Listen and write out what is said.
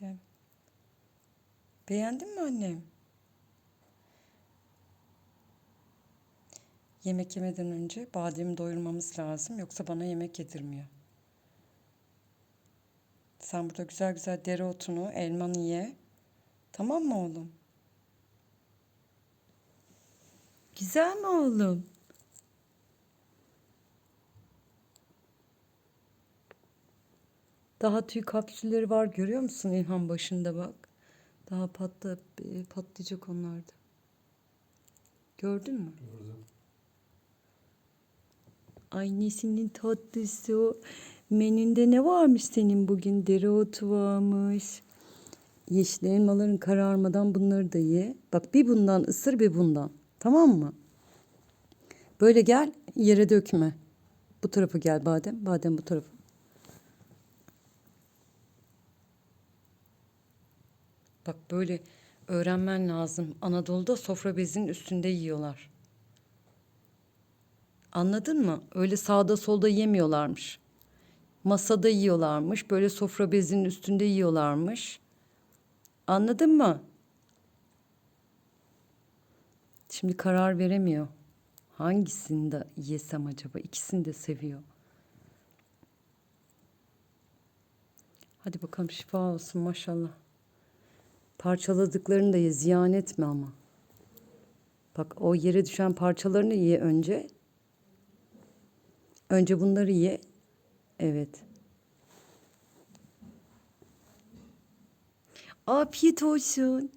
badem. Beğendin mi annem? Yemek yemeden önce bademi doyurmamız lazım. Yoksa bana yemek yedirmiyor. Sen burada güzel güzel dereotunu, elmanı ye. Tamam mı oğlum? Güzel mi oğlum? Daha tüy kapsülleri var görüyor musun İlhan başında bak. Daha patla, e, patlayacak onlar da. Gördün mü? Gördüm. Annesinin tatlısı o. Menünde ne varmış senin bugün? Dereotu varmış. Yeşil elmaların kararmadan bunları da ye. Bak bir bundan ısır bir bundan. Tamam mı? Böyle gel yere dökme. Bu tarafa gel badem. Badem bu tarafa. Bak böyle öğrenmen lazım. Anadolu'da sofra bezinin üstünde yiyorlar. Anladın mı? Öyle sağda solda yemiyorlarmış. Masada yiyorlarmış. Böyle sofra bezinin üstünde yiyorlarmış. Anladın mı? Şimdi karar veremiyor. Hangisini de yesem acaba? İkisini de seviyor. Hadi bakalım şifa olsun maşallah. Parçaladıklarını da ye. Ziyan etme ama. Bak o yere düşen parçalarını ye önce. Önce bunları ye. Evet. Afiyet olsun.